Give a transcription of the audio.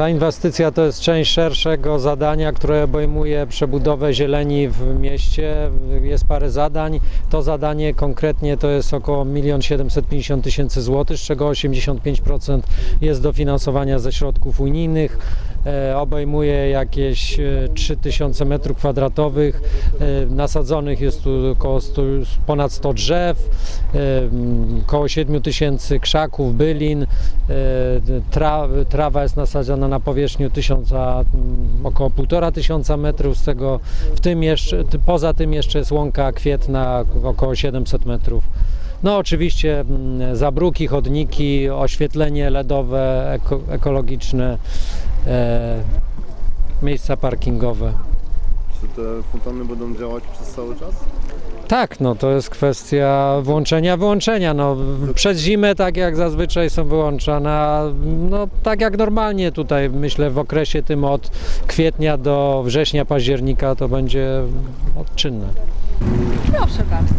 Ta inwestycja to jest część szerszego zadania, które obejmuje przebudowę zieleni w mieście. Jest parę zadań. To zadanie konkretnie to jest około 1 750 tysięcy złotych, z czego 85% jest dofinansowania ze środków unijnych. E, obejmuje jakieś e, 3000 metrów kwadratowych. E, nasadzonych jest tu około 100, ponad 100 drzew, e, około 7 tysięcy krzaków, bylin. E, Tra, trawa jest nasadzona na powierzchniu 1000, a, mm, około 1,5 tysiąca metrów, z tego w tym jeszcze, poza tym jeszcze jest łąka kwietna około 700 metrów. No oczywiście mm, zabruki, chodniki, oświetlenie LEDowe, eko, ekologiczne, e, miejsca parkingowe. Czy te fontanny będą działać przez cały czas? Tak, no to jest kwestia włączenia, wyłączenia. No, przez zimę tak jak zazwyczaj są wyłączane, a no tak jak normalnie tutaj myślę w okresie tym od kwietnia do września, października to będzie odczynne. Proszę bardzo.